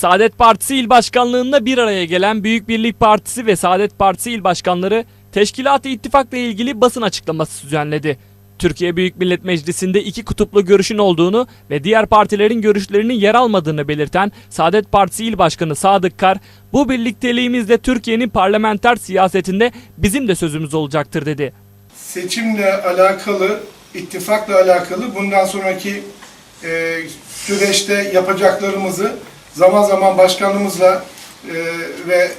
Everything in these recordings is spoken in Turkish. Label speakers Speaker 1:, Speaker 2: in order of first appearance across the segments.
Speaker 1: Saadet Partisi İl Başkanlığı'nda bir araya gelen Büyük Birlik Partisi ve Saadet Partisi İl Başkanları Teşkilat-ı İttifak'la ilgili basın açıklaması düzenledi. Türkiye Büyük Millet Meclisi'nde iki kutuplu görüşün olduğunu ve diğer partilerin görüşlerinin yer almadığını belirten Saadet Partisi İl Başkanı Sadık Kar, bu birlikteliğimizle Türkiye'nin parlamenter siyasetinde bizim de sözümüz olacaktır dedi.
Speaker 2: seçimle alakalı, ittifakla alakalı bundan sonraki e, süreçte yapacaklarımızı zaman zaman başkanımızla e, ve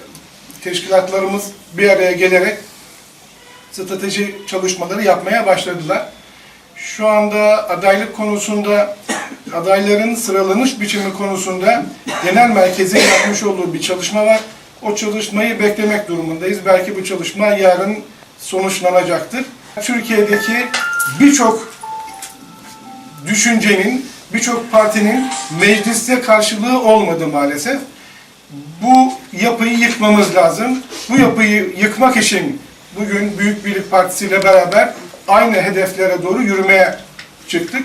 Speaker 2: teşkilatlarımız bir araya gelerek strateji çalışmaları yapmaya başladılar. Şu anda adaylık konusunda, adayların sıralanış biçimi konusunda genel merkezin yapmış olduğu bir çalışma var. O çalışmayı beklemek durumundayız. Belki bu çalışma yarın sonuçlanacaktır. Türkiye'deki birçok düşüncenin, birçok partinin mecliste karşılığı olmadı maalesef. Bu yapıyı yıkmamız lazım. Bu yapıyı yıkmak için bugün Büyük Birlik Partisi ile beraber aynı hedeflere doğru yürümeye çıktık.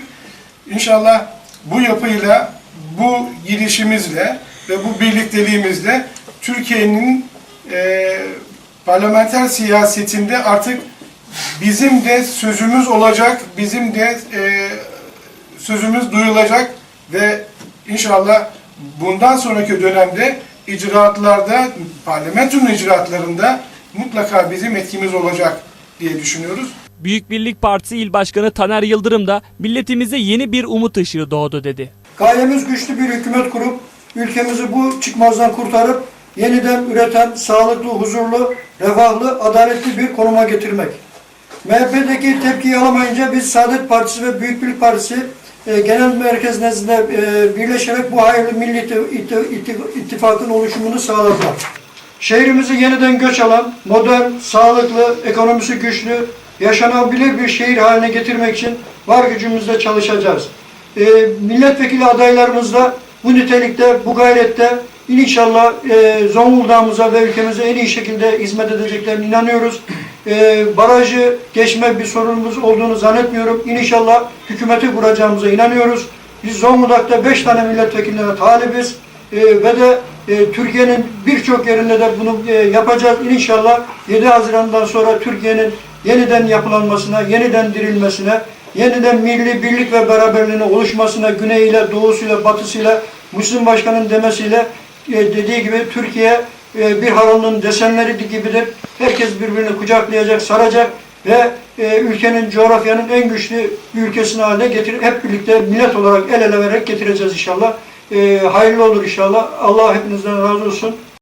Speaker 2: İnşallah bu yapıyla, bu girişimizle ve bu birlikteliğimizle Türkiye'nin eee parlamenter siyasetinde artık bizim de sözümüz olacak, bizim de eee, sözümüz duyulacak ve inşallah bundan sonraki dönemde icraatlarda, parlamentonun icraatlarında mutlaka bizim etkimiz olacak diye düşünüyoruz.
Speaker 1: Büyük Birlik Partisi İl Başkanı Taner Yıldırım da milletimize yeni bir umut ışığı doğdu dedi.
Speaker 3: Gayemiz güçlü bir hükümet kurup ülkemizi bu çıkmazdan kurtarıp yeniden üreten, sağlıklı, huzurlu, refahlı, adaletli bir konuma getirmek. MHP'deki tepkiyi alamayınca biz Saadet Partisi ve Büyük Birlik Partisi e, genel merkez nezdinde birleşerek bu hayırlı milli İtti- İtti- İtti- ittifakın oluşumunu sağladılar. Şehrimizi yeniden göç alan, modern, sağlıklı, ekonomisi güçlü, yaşanabilir bir şehir haline getirmek için var gücümüzle çalışacağız. E, milletvekili adaylarımız da bu nitelikte, bu gayrette inşallah e, Zonguldak'ımıza ve ülkemize en iyi şekilde hizmet edeceklerine inanıyoruz. E, barajı geçme bir sorunumuz olduğunu zannetmiyorum. İnşallah hükümeti kuracağımıza inanıyoruz. Biz Zonguldak'ta 5 tane milletvekiline talibiz. E, ve de e, Türkiye'nin birçok yerinde de bunu e, yapacağız. İnşallah 7 Haziran'dan sonra Türkiye'nin yeniden yapılanmasına, yeniden dirilmesine, yeniden milli birlik ve beraberliğine oluşmasına, güneyiyle, doğusuyla, batısıyla, Müslüm Başkan'ın demesiyle e, dediği gibi Türkiye e, bir halının desenleri gibidir. Herkes birbirini kucaklayacak, saracak ve e, ülkenin, coğrafyanın en güçlü ülkesini haline getir. Hep birlikte millet olarak el ele vererek getireceğiz inşallah. E, hayırlı olur inşallah. Allah hepinizden razı olsun.